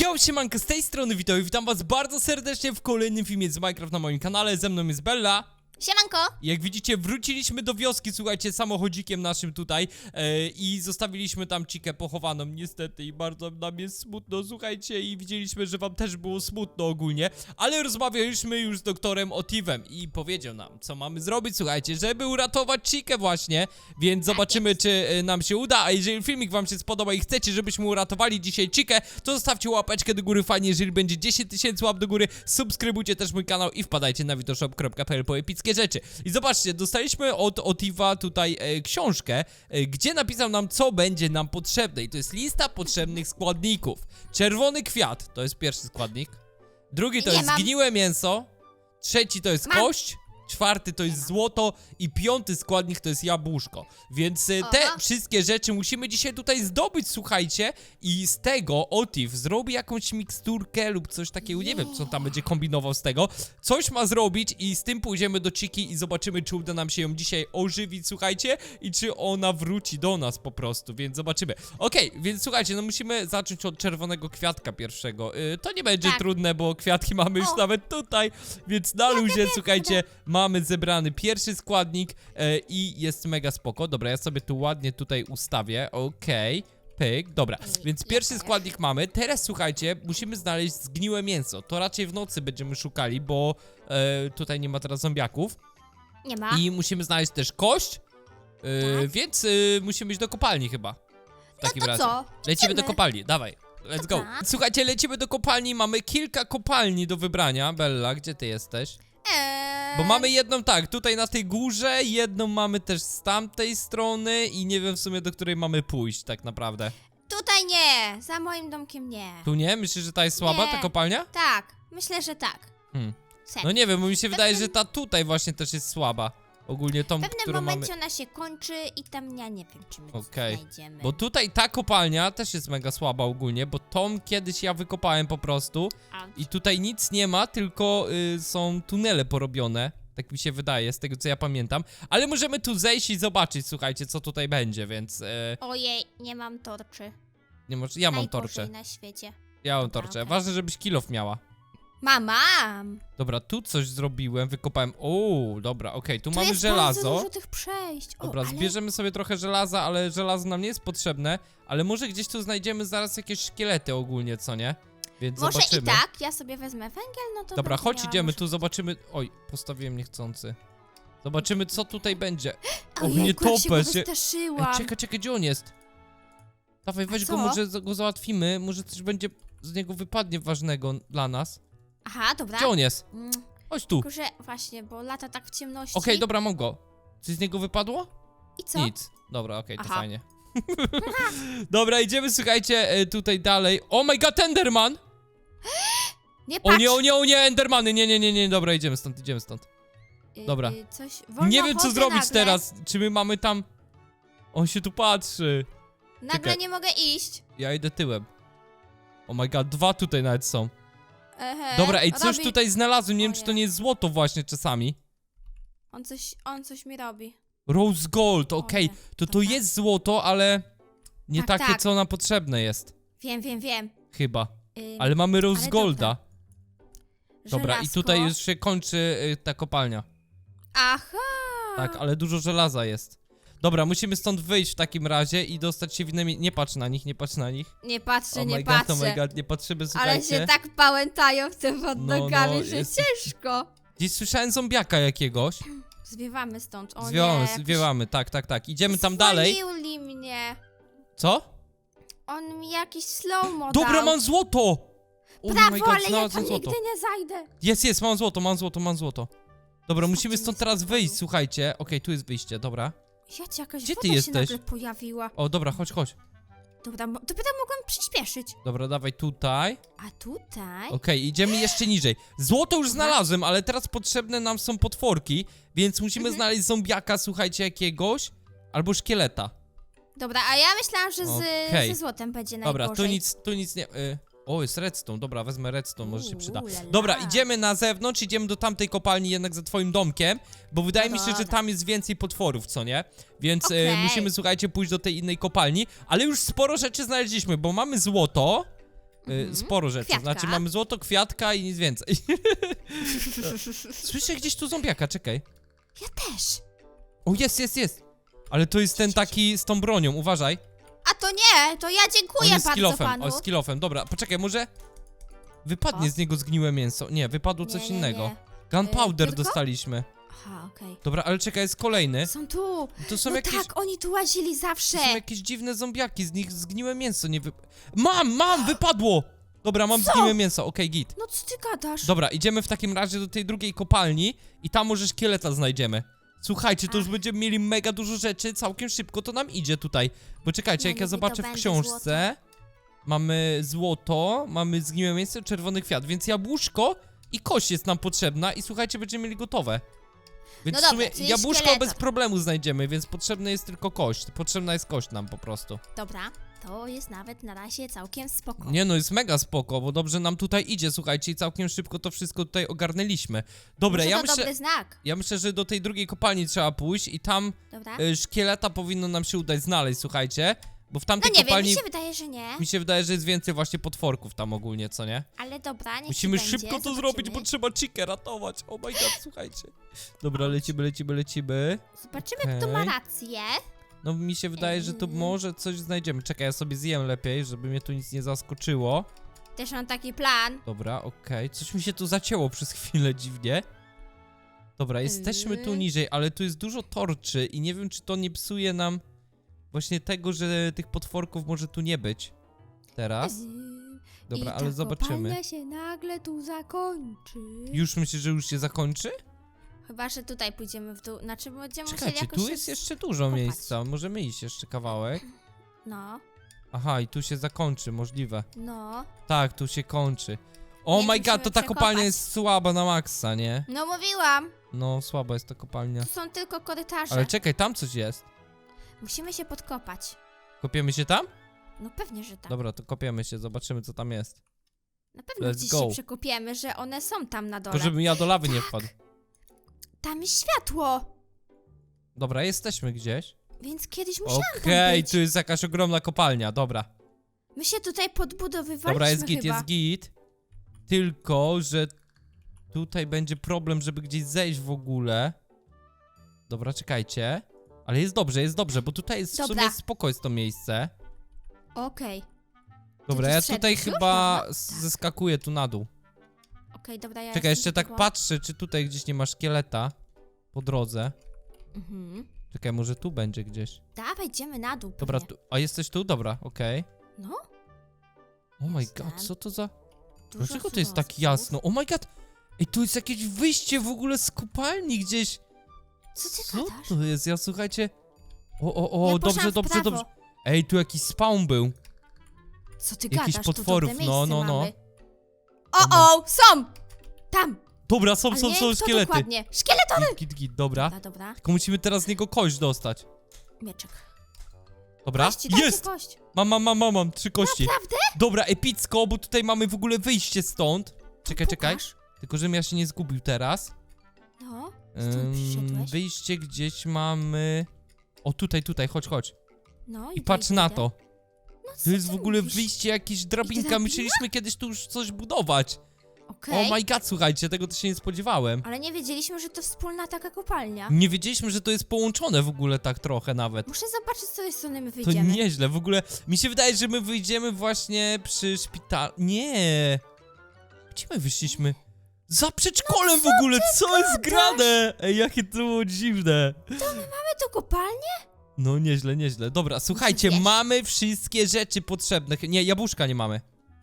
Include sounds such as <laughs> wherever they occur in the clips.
Yo, siemanko, z tej strony witam i witam was bardzo serdecznie w kolejnym filmie z Minecraft na moim kanale, ze mną jest Bella. Siemanko! Jak widzicie, wróciliśmy do wioski, słuchajcie, samochodzikiem naszym tutaj e, i zostawiliśmy tam cikę pochowaną, niestety, i bardzo nam jest smutno, słuchajcie, i widzieliśmy, że wam też było smutno ogólnie, ale rozmawialiśmy już z doktorem Otivem i powiedział nam, co mamy zrobić, słuchajcie, żeby uratować cikę właśnie, więc zobaczymy, czy e, nam się uda, a jeżeli filmik wam się spodoba i chcecie, żebyśmy uratowali dzisiaj cikę, to zostawcie łapeczkę do góry, fajnie, jeżeli będzie 10 tysięcy łap do góry, subskrybujcie też mój kanał i wpadajcie na witoshop.pl po epickie rzeczy. I zobaczcie, dostaliśmy od Otiva tutaj e, książkę, e, gdzie napisał nam, co będzie nam potrzebne. I to jest lista potrzebnych składników. Czerwony kwiat, to jest pierwszy składnik. Drugi to Nie jest mam. zgniłe mięso. Trzeci to jest Mam. kość. Czwarty to jest złoto i piąty składnik to jest jabłuszko. Więc e, te Aha. wszystkie rzeczy musimy dzisiaj tutaj zdobyć, słuchajcie. I z tego Otiv zrobi jakąś miksturkę lub coś takiego, nie wiem co tam będzie kombinował z tego. Coś ma zrobić i z tym pójdziemy do Ciki i zobaczymy czy uda nam się ją dzisiaj ożywić, słuchajcie. I czy ona wróci do nas po prostu, więc zobaczymy. Okej, więc słuchajcie, no musimy zacząć od czerwonego kwiatka pierwszego. Y, to nie będzie Tak. trudne, bo kwiatki mamy już O. nawet tutaj, więc na luzie, słuchajcie, mamy zebrany pierwszy składnik e, i jest mega spoko. Dobra, ja sobie tu ładnie tutaj ustawię, okej. Pyk, dobra, więc pierwszy składnik mamy. Teraz słuchajcie, musimy znaleźć zgniłe mięso. To raczej w nocy będziemy szukali, bo e, tutaj nie ma teraz zombiaków. Nie ma. I musimy znaleźć też kość, e, Tak. więc e, musimy iść do kopalni chyba. W takim to razie. co? Lecimy do Idziemy. kopalni, dawaj. Let's go. Dobra. Słuchajcie, lecimy do kopalni. Mamy kilka kopalni do wybrania. Bella, gdzie ty jesteś? Eee, Bo mamy jedną tak, tutaj na tej górze, jedną mamy też z tamtej strony i nie wiem w sumie do której mamy pójść tak naprawdę. Tutaj nie, za moim domkiem nie. Tu nie? Myślisz, że ta jest słaba, Nie. ta kopalnia? Tak, myślę, że tak. Hmm. No nie wiem, bo mi się wydaje, że ta tutaj właśnie też jest słaba. Ogólnie tą, w pewnym mamy... momencie ona się kończy i tam ja nie wiem, czy my Okej. znajdziemy. Bo tutaj ta kopalnia też jest mega słaba ogólnie, bo tą kiedyś ja wykopałem po prostu Auć. i tutaj nic nie ma, tylko y, są tunele porobione. Tak mi się wydaje, z tego co ja pamiętam. Ale możemy tu zejść i zobaczyć, słuchajcie, co tutaj będzie, więc... Y, Ojej, nie mam torczy. nie może, ja mam Najgorzej torcze. na świecie. Ja mam Dobra, torcze. okej. Ważne, żebyś kilof miała. Mam, mam. Dobra, tu coś zrobiłem, wykopałem. O, dobra, okej, tu mamy jest bardzo żelazo. dużo tych przejść. O, Dobra, ale... zbierzemy sobie trochę żelaza, ale żelazo nam nie jest potrzebne. Ale może gdzieś tu znajdziemy zaraz jakieś szkielety ogólnie, co nie? Więc Może zobaczymy. i tak, ja sobie wezmę węgiel, no to Dobra, chodź, miała idziemy, może- tu zobaczymy. Oj, postawiłem niechcący. Zobaczymy, co tutaj będzie. <gasps> O, Ojejku, nie jak się go topę się. Ej, wystraszyłam. czekaj, czekaj, gdzie on jest? Dawaj, weź go, co? może za- go załatwimy. Może coś będzie z niego wypadnie ważnego dla nas. Aha, dobra. Gdzie on jest? Mm, Chodź tu. Tylko, że właśnie, bo lata tak w ciemności. Okej, dobra, mam go. Coś z niego wypadło? I co? Nic. Dobra, okej, to Aha. fajnie. <laughs> dobra, idziemy, słuchajcie, e, tutaj dalej. Oh my god, Enderman! <gasps> Nie O patrz! nie, o nie, o nie, Endermany, nie, nie, nie, nie, dobra, idziemy stąd, idziemy stąd. Y, dobra. y, coś wolno nie wiem, co chodzę zrobić nagle. teraz. Czy my mamy tam... On się tu patrzy. Nagle Czekaj. nie mogę iść. Ja idę tyłem. Oh my god, dwa tutaj nawet są. Ehe, Dobra, ej, coś robi... tutaj znalazłem, nie wiem, czy to nie. jest złoto właśnie czasami. On coś, on coś mi robi. Rose gold, okej, nie, to to dobra. jest złoto, ale... Nie Tak, takie, tak. co nam potrzebne jest. Wiem, wiem, wiem. Chyba. Ym, Ale mamy Rose golda. Dobra, i żelazko. tutaj już się kończy y, ta kopalnia. Aha! Tak, ale dużo żelaza jest. Dobra, musimy stąd wyjść w takim razie i dostać się w inne... mi- Nie patrz na nich, nie patrz na nich. Nie patrzę, oh nie my god, patrzę. oh my god, nie patrzymy, ale słuchajcie. się tak pałętają w tym pod No, nogami, no, że jest- ciężko. Gdzieś słyszałem zombiaka jakiegoś. Zwiewamy stąd. O Zwiewamy, nie, zwiewamy, tak, tak, tak. Idziemy tam dalej. Zwolnili mnie. Co? On mi jakiś slow-mo Dobra, dał. mam złoto! Oh Prawo, my god, ale ja tam znalazłem nigdy złoto. nie zajdę. Jest, jest, mam złoto, mam złoto, mam złoto. Dobra, musimy stąd teraz wyjść, słuchajcie. Okej, tu jest wyjście, dobra. Ja ci jakaś Gdzie ty woda się jesteś? nagle pojawiła. O, dobra, chodź, chodź. Dobra, mo- to pytam, mogłam przyspieszyć. Dobra, dawaj tutaj. A tutaj? Okej, idziemy jeszcze niżej. Złoto już znalazłem, ale teraz potrzebne nam są potworki, więc musimy Mhm. znaleźć zombiaka, słuchajcie, jakiegoś. Albo szkieleta. Dobra, a ja myślałam, że z, Okej. ze złotem będzie Dobra, najgorzej. tu nic, tu nic nie... Y o, jest redstone, dobra, wezmę redstone, może się przyda. Dobra, idziemy na zewnątrz, idziemy do tamtej kopalni jednak za twoim domkiem, bo wydaje No mi się, że dobra. tam jest więcej potworów, co nie? Więc e, Okej. musimy, słuchajcie, pójść do tej innej kopalni, ale już sporo rzeczy znaleźliśmy, bo mamy złoto, Y, sporo rzeczy. Kwiatka. Znaczy mamy złoto, kwiatka i nic więcej. <laughs> Słyszę gdzieś tu zombiaka, czekaj. Ja też. O, jest, jest, jest. Ale to jest ten taki z tą bronią, uważaj. A to nie, to ja On dziękuję jest z bardzo kilofem, panu. o, z kilofem. Dobra, poczekaj, może wypadnie O. z niego zgniłe mięso. Nie, wypadło Nie, coś nie, innego. nie. Gunpowder tylko? dostaliśmy. Aha, okej. Dobra, ale czekaj, jest kolejny. Są tu. To są no jakieś... tak, oni tu łazili zawsze. To są jakieś dziwne zombiaki, z nich zgniłe mięso nie wy... Mam, mam, wypadło! Dobra, mam zgniłe mięso, okej, git. No co ty gadasz? Dobra, idziemy w takim razie do tej drugiej kopalni i tam może szkieleta znajdziemy. Słuchajcie, to już Ach. będziemy mieli mega dużo rzeczy, całkiem szybko to nam idzie tutaj. Bo czekajcie, jak ja to zobaczę w będzie książce, mamy złoto, mamy zgniłe mięso, czerwony kwiat, więc jabłuszko i kość jest nam potrzebna i słuchajcie, będziemy mieli gotowe. Więc No w dobra, sumie czyli jabłuszko szkieletor. bez problemu znajdziemy, więc potrzebna jest tylko kość. Potrzebna jest kość nam po prostu. Dobra, to jest nawet na razie całkiem spoko. Nie no, jest mega spoko, bo dobrze nam tutaj idzie, słuchajcie, i całkiem szybko to wszystko tutaj ogarnęliśmy. Dobra, Może ja to myślę, dobry znak. ja myślę, że do tej drugiej kopalni trzeba pójść i tam Dobra. y, szkieleta powinno nam się udać znaleźć, słuchajcie. Bo w No tamtej nie wiem, kopalni mi się wydaje, że nie. mi się wydaje, że jest więcej właśnie potworków tam ogólnie, co nie? Ale dobra, niech ci Musimy będzie, szybko to zobaczymy. zrobić, bo trzeba Chikę ratować. Oh my god, słuchajcie. Dobra, lecimy, lecimy, lecimy. Zobaczymy, kto ma Okej. rację. No mi się wydaje, że to Ym. może coś znajdziemy. Czekaj, ja sobie zjem lepiej, żeby mnie tu nic nie zaskoczyło. Też mam taki plan. Dobra, okej. Coś mi się tu zacięło przez chwilę dziwnie. Dobra, jesteśmy tu Yy. niżej, ale tu jest dużo torczy i nie wiem, czy to nie psuje nam właśnie tego, że tych potworków może tu nie być. Teraz. Dobra, I ale ta zobaczymy. kopalnia się nagle tu zakończy. Już myślisz, że już się zakończy? Chyba, że tutaj pójdziemy w dół. Znaczy, będziemy musieli Czekajcie, jakoś tu się jest z- jeszcze dużo kopać. miejsca. Możemy iść jeszcze kawałek. No, Aha, i tu się zakończy, możliwe. no. Tak, tu się kończy. Oh Więc my god, to ta kopalnia jest słaba na maksa, nie? No mówiłam. No, słaba jest ta kopalnia. Tu są tylko korytarze. Ale czekaj, tam coś jest. Musimy się podkopać. Kopiemy się tam? No pewnie, że tak. Dobra, to kopiemy się, zobaczymy co tam jest. Na pewno let's gdzieś go. się przekopiemy, że one są tam na dole. Tylko żebym ja do lawy nie Tak. wpadł. Tam jest światło. Dobra, jesteśmy gdzieś. Więc kiedyś musiałam Okej, tam być. tu jest jakaś ogromna kopalnia, dobra. My się tutaj podbudowywaliśmy Dobra, jest git, chyba. jest git. Tylko, że tutaj będzie problem, żeby gdzieś zejść w ogóle. Dobra, czekajcie. Ale jest dobrze, jest dobrze, bo tutaj jest w Dobra. sumie spoko jest to miejsce. Okej, Dobra, tu ja tutaj już? chyba Dobra. s- zeskakuję tu na dół. Okej, dobra, ja Czekaj, jeszcze tak patrzę, czy tutaj gdzieś nie ma szkieleta po drodze. Mhm. Czekaj, może tu będzie gdzieś. Dawaj, idziemy na dół Dobra, pewnie. tu, a jesteś tu? Dobra, okej. No, Oh my Jestem. god, co to za... dużo Dlaczego to jest tak surowców. jasno? Oh my god! Ej, tu jest jakieś wyjście w ogóle z kopalni gdzieś. Co ty Co gadasz? to jest? Ja słuchajcie... O, o, o, Ja dobrze, poszłam w dobrze, prawo. dobrze. Ej, tu jakiś spawn był. Co ty Jakichś gadasz? potworów, tu dobre no, miejsce no, no. mamy. O, o, są! Tam! Dobra, są, Ale są, nie są kto szkielety. dokładnie. Szkieletory! Git, git, git, dobra. Dobra, dobra. Tylko musimy teraz z niego kość dostać. Mieczek. Dobra, Kości, dajcie jest! kość. Mam, mam, mam, mam, mam, trzy kości. Naprawdę? Dobra, epicko, bo tutaj mamy w ogóle wyjście stąd. Czekaj, czekaj. Tylko, żebym ja się nie zgubił teraz. No, Ym, stąd przyszedłeś? wyjście gdzieś mamy... O, tutaj, tutaj, chodź, chodź. No I idę, patrz idę, na idę. to. No, To jest w ogóle mówisz? wyjście jakieś drabinka. drabina? Musieliśmy kiedyś tu już coś budować. Okej. Oh my god, słuchajcie, tego to się nie spodziewałem. Ale nie wiedzieliśmy, że to wspólna taka kopalnia. Nie wiedzieliśmy, że to jest połączone w ogóle tak trochę nawet. Muszę zobaczyć, z której strony my To wyjdziemy. nieźle, w ogóle mi się wydaje, że my wyjdziemy właśnie przy szpitalu. Nie! Gdzie my wyszliśmy? Za przedszkolem w ogóle, co jest grane? Ej, jakie to było dziwne. Mamy tu kopalnię? No nieźle, nieźle. Dobra, słuchajcie, mamy wszystkie rzeczy potrzebne. Nie, jabłuszka nie mamy.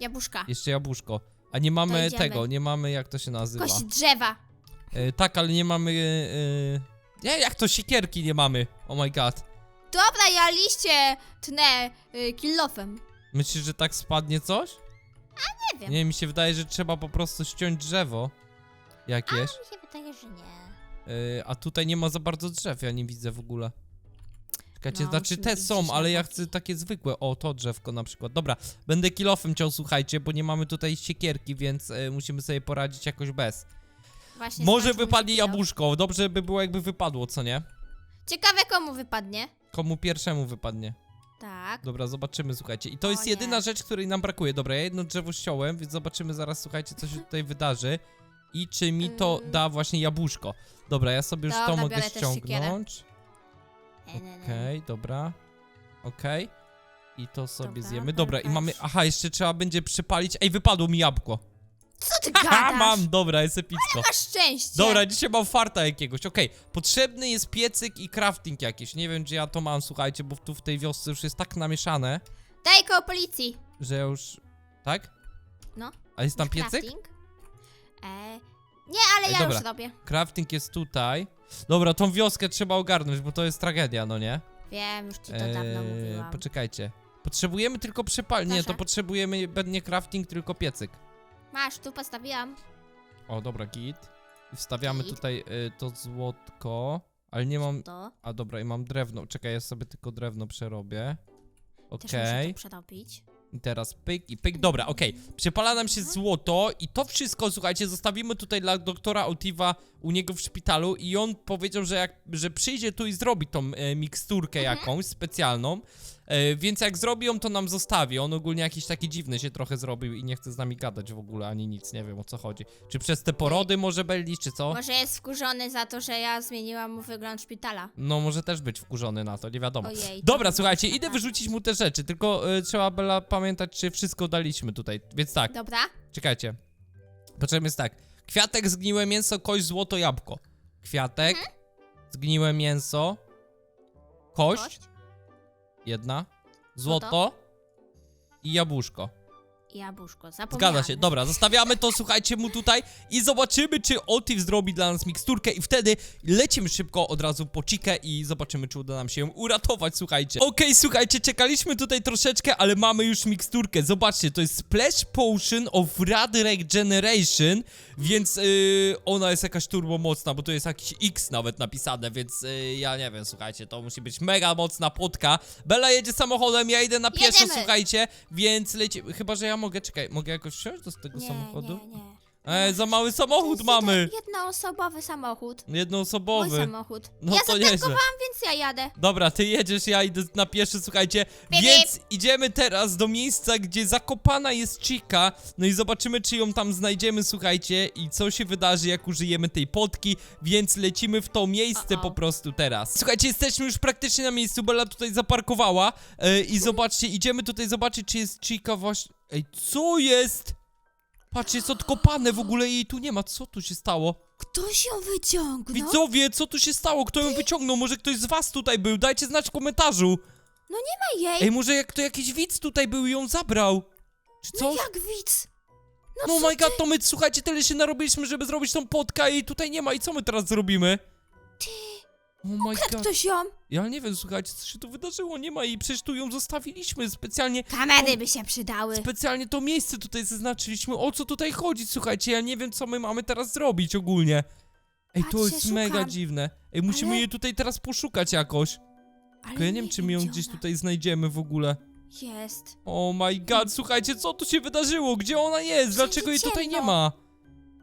Jabłuszka. Jeszcze jabłuszko. A nie mamy idziemy. tego, nie mamy jak to się nazywa. Kość drzewa. E, tak, ale nie mamy. E, nie, jak to siekierki nie mamy. Oh my god. Dobra, ja liście tnę y, kilofem. Myślisz, że tak spadnie coś? Nie wiem. Nie, mi się wydaje, że trzeba po prostu ściąć drzewo. Jakieś. Mi się wydaje, że nie. E, a tutaj nie ma za bardzo drzew, ja nie widzę w ogóle. Czekajcie, No, znaczy te są, ale ja boki. chcę takie zwykłe. O, to drzewko na przykład. Dobra, będę kilofem ciął, słuchajcie, bo nie mamy tutaj siekierki, więc e, musimy sobie poradzić jakoś bez. Właśnie Może skończył mi się wypadnie jabłuszko. Dobrze by było, jakby wypadło, co nie? Ciekawe komu wypadnie. Komu pierwszemu wypadnie? Tak. Dobra, zobaczymy, słuchajcie. I to O jest nie. jedyna rzecz, której nam brakuje. Dobra, ja jedno drzewo ściąłem, więc zobaczymy zaraz, słuchajcie, co się tutaj wydarzy. I czy mi to Mm. da właśnie jabłuszko. Dobra, ja sobie już to mogę biorę też siekierę. ściągnąć. Okej, dobra. Okej. I to sobie Dobra, zjemy. Dobra, i mamy... Aha, jeszcze trzeba będzie przypalić... Ej, wypadło mi jabłko. Co ty <laughs> Haha, gadasz? mam, dobra, jest epicko. Masz szczęście. Dobra, dzisiaj mam farta jakiegoś. Okej, potrzebny jest piecyk i crafting jakiś. Nie wiem, czy ja to mam, słuchajcie, bo tu w tej wiosce już jest tak namieszane, Daj koło policji. że ja już... Tak? No. A jest tam Masz piecyk? crafting? E, nie, ale Ej, ja dobra. już robię. Crafting jest tutaj. Dobra, tą wioskę trzeba ogarnąć, bo to jest tragedia, no nie? Wiem, już ci to dawno Eee, mówiłam. Poczekajcie. Potrzebujemy tylko przepal... Nie, to potrzebujemy nie crafting, tylko piecyk. Masz, tu postawiłam. O, dobra, git. I wstawiamy Git. tutaj y, to złotko, ale nie mam... To. A dobra, i mam drewno. Czekaj, ja sobie tylko drewno przerobię. Też muszę Okej. to przerobić. I teraz pyk i pyk. Dobra, okej. Przepala nam się złoto i to wszystko, słuchajcie, zostawimy tutaj dla doktora Otiva u niego w szpitalu i on powiedział, że jak, że przyjdzie tu i zrobi tą e, miksturkę jakąś specjalną, więc jak zrobi ją, to nam zostawi. On ogólnie jakiś taki dziwny się trochę zrobił i nie chce z nami gadać w ogóle, ani nic, nie wiem o co chodzi. Czy przez te porody może byli, czy co? Może jest wkurzony za to, że ja zmieniłam mu wygląd szpitala. No, może też być wkurzony na to, nie wiadomo. Ojej. Dobra, słuchajcie, idę wyrzucić mu te rzeczy, tylko y, trzeba Bella pamiętać, czy wszystko daliśmy tutaj. Więc tak, Dobra. czekajcie. Potrzebny jest tak. Kwiatek, zgniłe mięso, kość, złoto, jabłko. Kwiatek, Mhm. zgniłe mięso, kość, Kość jedna, złoto i jabłuszko. Jabłuszko. Zapomniałam. Zgadza się, dobra, zostawiamy to, słuchajcie mu tutaj i zobaczymy, czy Otiv zrobi dla nas miksturkę i wtedy lecimy szybko od razu po Chikę i zobaczymy, czy uda nam się ją uratować, słuchajcie. Okej, słuchajcie, czekaliśmy tutaj troszeczkę, ale mamy już miksturkę, zobaczcie, to jest Splash Potion of Rad Regeneration, więc yy, ona jest jakaś turbo mocna, bo to jest jakiś X nawet napisane, więc yy, ja nie wiem, słuchajcie, to musi być mega mocna potka. Bella jedzie samochodem, ja idę na pieszo, Jedziemy. słuchajcie, więc lecimy, chyba, że ja mogę, czekaj, mogę jakoś wsiąść do tego Nie, samochodu? nie, nie. E, za mały samochód mamy! Jednoosobowy samochód. Mój Jednoosobowy. samochód. No ja to nieźle. zatankowałam, więc ja jadę. Dobra, ty jedziesz, ja idę na pieszy, słuchajcie. Bip, Więc idziemy teraz do miejsca, gdzie zakopana jest Chica. No i zobaczymy, czy ją tam znajdziemy, słuchajcie, i co się wydarzy, jak użyjemy tej potki. Więc lecimy w to miejsce O-o. po prostu teraz. Słuchajcie, jesteśmy już praktycznie na miejscu. Bella tutaj zaparkowała. E, I zobaczcie, idziemy tutaj zobaczyć, czy jest Chica właśnie. Ej, co jest? Patrzcie, jest odkopane w ogóle jej tu nie ma. Co tu się stało? Ktoś ją wyciągnął. Widzowie, co tu się stało? Kto ją wyciągnął? Może ktoś z was tutaj był? Dajcie znać w komentarzu. Ma jej. Ej, może jak to jakiś widz tutaj był i ją zabrał? Czy no co? jak widz? No, No co my god, to my, słuchajcie, tyle się narobiliśmy, żeby zrobić tą podkę i tutaj nie ma. I co my teraz zrobimy? Ty, Oh my ukradł god. ktoś ją? Ja nie wiem, słuchajcie, co się tu wydarzyło. Nie ma i przecież tu ją zostawiliśmy specjalnie. Kamery by się przydały. Specjalnie to miejsce tutaj zaznaczyliśmy. O co tutaj chodzi? Słuchajcie, ja nie wiem, co my mamy teraz zrobić ogólnie. Ej, to Patrzcie, jest mega szukam. dziwne. Ej, musimy Ale- jej tutaj teraz poszukać jakoś. Ale Tylko ja nie wiem, czy my ją gdzie gdzieś ona tutaj znajdziemy w ogóle. Jest. Oh my god, słuchajcie, co tu się wydarzyło? Gdzie ona jest? Dlaczego jej tutaj nie ciemno. ma?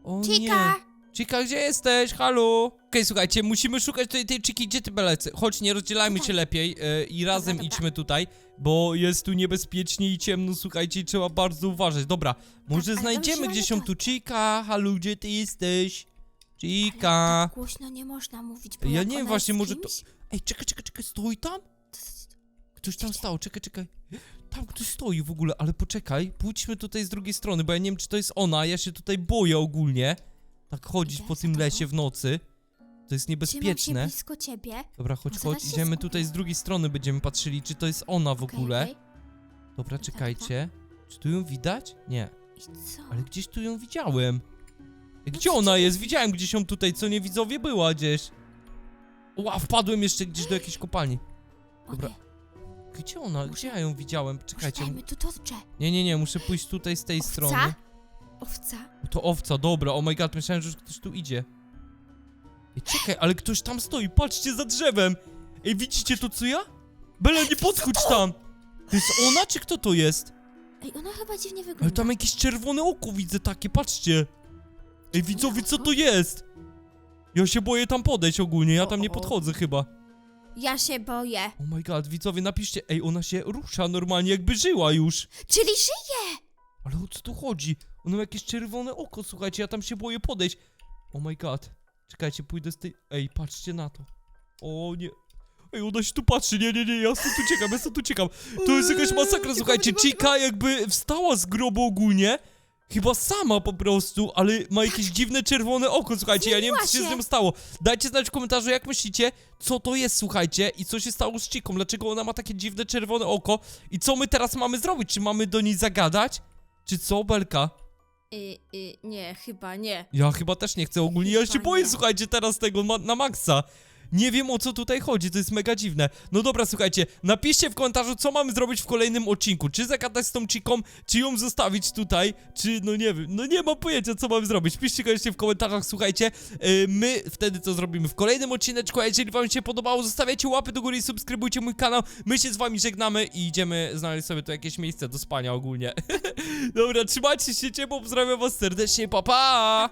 O nie. Chica! Chica, gdzie jesteś? Halo? Okej, słuchajcie, musimy szukać tej, tej Chiki, gdzie ty belecy? Chodź, nie rozdzielajmy się lepiej e, i razem dobra. idźmy tutaj, bo jest tu niebezpiecznie i ciemno, słuchajcie, i trzeba bardzo uważać. Dobra, może ale znajdziemy gdzieś ją tu. Chica, halo, gdzie ty jesteś? Ale Chica. tak głośno nie można mówić, bo Ja jak nie wiem ona właśnie, jest może to- kimś, Ej, czekaj, czekaj, czekaj, stoi tam? Ktoś tam stał, czekaj, czekaj. Tam ktoś stoi w ogóle, ale poczekaj, pójdźmy tutaj z drugiej strony, bo ja nie wiem, czy to jest ona, ja się tutaj boję ogólnie. Tak chodzić po tym lesie w nocy. To jest Trzymam się niebezpieczne. blisko ciebie. Dobra, chodź, chodź, zaraz się idziemy tutaj z drugiej strony, będziemy patrzyli, czy to jest ona w Okej, ogóle. okej. Dobra, czekajcie. Czy tu ją widać? Nie, I co? ale gdzieś tu ją widziałem. Ej, Gdzie ona jest? Widziałem gdzieś ją tutaj, co nie widzowie była gdzieś. Ła, wpadłem jeszcze gdzieś do jakiejś kopalni. O dobra. nie, Gdzie ona? Gdzie ja ją widziałem? Czekajcie. Tu. Nie, nie, nie, muszę pójść tutaj z tej strony. Owca? To owca, dobra, oh my god, myślałem, że już ktoś tu idzie. Ej, czekaj, ale ktoś tam stoi, patrzcie za drzewem! Ej, widzicie to co ja? Bela, nie podchodź tam! To jest ona, czy kto to jest? Ej, ona chyba dziwnie Ale wygląda. tam jakieś czerwone oko widzę takie, patrzcie! Ej, widzowie, co to jest? Ja się boję tam podejść ogólnie, ja tam nie podchodzę chyba. Ja się boję. Oh my god, widzowie, napiszcie, ej, ona się rusza normalnie, jakby żyła już. Czyli żyje! Ale o co tu chodzi? Ona ma jakieś czerwone oko, słuchajcie, ja tam się boję podejść. Oh my god. Czekajcie, pójdę z tej... Ej, patrzcie na to. O nie. Ej, ona się tu patrzy, nie, nie, nie, ja stąd uciekam, ja stąd uciekam. To jest jakaś masakra, słuchajcie, Chica jakby wstała z grobu ogólnie. Chyba sama po prostu, ale ma jakieś dziwne czerwone oko, słuchajcie, ja nie wiem co się z nią stało. Dajcie znać w komentarzu, jak myślicie, co to jest, słuchajcie, i co się stało z Chiką, dlaczego ona ma takie dziwne czerwone oko i co my teraz mamy zrobić, czy mamy do niej zagadać? Czy co, Belka? Y, y, nie, chyba nie. Ja chyba też nie chcę ogólnie, ja się Chyba boję, nie. słuchajcie, teraz tego ma na maksa. Nie wiem o co tutaj chodzi, to jest mega dziwne. No dobra, słuchajcie, napiszcie w komentarzu, co mamy zrobić w kolejnym odcinku. Czy zagadać z tą chiką, czy ją zostawić tutaj, czy no nie wiem, no nie mam pojęcia, co mamy zrobić. Piszcie koniecznie w komentarzach, słuchajcie. Yy, my wtedy co zrobimy w kolejnym odcineczku, a jeżeli wam się podobało, zostawiajcie łapy do góry i subskrybujcie mój kanał. My się z wami żegnamy i idziemy znaleźć sobie tu jakieś miejsce do spania ogólnie. <laughs> dobra, trzymajcie się ciepło, pozdrawiam was serdecznie, pa! Pa!